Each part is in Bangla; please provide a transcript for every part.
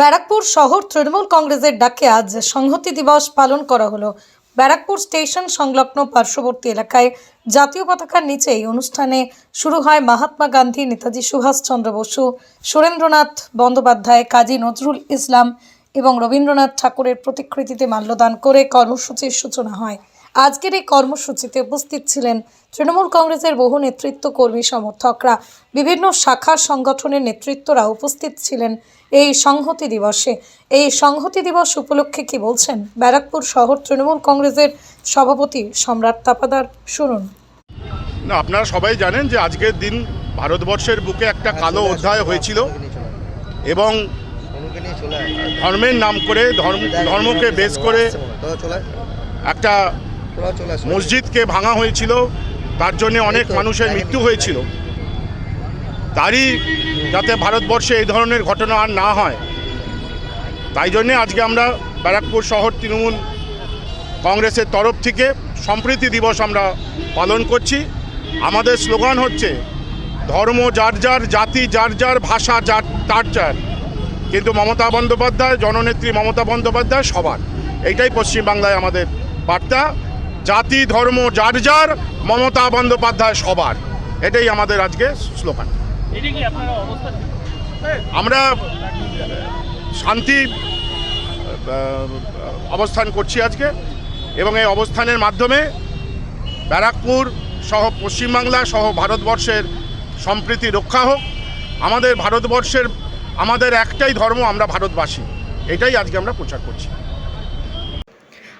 ব্যারাকপুর শহর তৃণমূল কংগ্রেসের ডাকে আজ সংহতি দিবস পালন করা হলো। ব্যারাকপুর স্টেশন সংলগ্ন পার্শ্ববর্তী এলাকায় জাতীয় পতাকার নিচে এই অনুষ্ঠানে শুরু হয় মহাত্মা গান্ধী, নেতাজি সুভাষচন্দ্র বসু, সুরেন্দ্রনাথ বন্দ্যোপাধ্যায়, কাজী নজরুল ইসলাম এবং রবীন্দ্রনাথ ঠাকুরের প্রতিকৃতিতে মাল্যদান করে কর্মসূচির সূচনা হয়। আজকের এই কর্মসূচিতে উপস্থিত ছিলেন তৃণমূল কংগ্রেসের বহু নেতৃত্ব কর্মী সমর্থকরা। বিভিন্ন শাখার সংগঠনের নেতৃত্বরা উপস্থিত ছিলেন এই সংহতি দিবসে। এই সংহতি দিবস উপলক্ষে কি বলছেন ব্যারাকপুর শহর তৃণমূল কংগ্রেসের সভাপতি সম্রাট তাপাদার? শুনুন। না, আপনারা সবাই জানেন যে আজকের দিন ভারতবর্ষের বুকে একটা কালো অধ্যায় হয়েছিল এবং ধর্মের নাম করে ধর্ম ধর্মকে বেস করে একটা মসজিদকে ভাঙা হয়েছিল তার জন্য অনেক মানুষের মৃত্যু হয়েছিল। তারই যাতে ভারতবর্ষে এই ধরনের ঘটনা আর না হয় তাই জন্যে আজকে আমরা ব্যারাকপুর শহর তৃণমূল কংগ্রেসের তরফ থেকে সম্প্রীতি দিবস আমরা পালন করছি। আমাদের স্লোগান হচ্ছে ধর্ম যার যার জাতি যার যার ভাষা যার তার যার কিন্তু মমতা বন্দ্যোপাধ্যায় জননেত্রী মমতা বন্দ্যোপাধ্যায় সবার। এইটাই পশ্চিমবাংলায় আমাদের বার্তা। জাতি, ধর্ম, যার যার, মমতা বন্দ্যোপাধ্যায় সবার। এটাই আমাদের আজকে স্লোগান। আমরা শান্তি অবস্থান করছি আজকে। এবং এই অবস্থানের মাধ্যমে ব্যারাকপুর সহ পশ্চিমবাংলা সহ ভারতবর্ষের সম্প্রীতি রক্ষা হোক। আমাদের ভারতবর্ষের, আমাদের একটাই ধর্ম, আমরা ভারতবাসী। এটাই আজকে আমরা প্রচার করছি।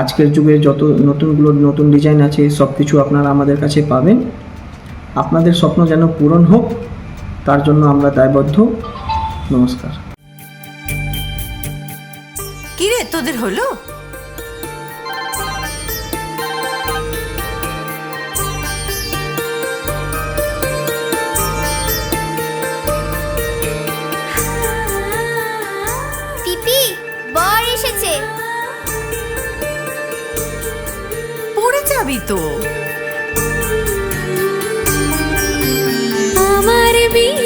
আজকের যুগে যত নতুনগুলো নতুন ডিজাইন আছে সব কিছু আপনারা আমাদের কাছে পাবেন। আপনাদের স্বপ্ন যেন পূরণ হোক তার জন্য আমরা দায়বদ্ধ। নমস্কার। কিরে তোদের হলো? পিপি বর এসেছে। পড়ে যাবি তো আমার বিয়ে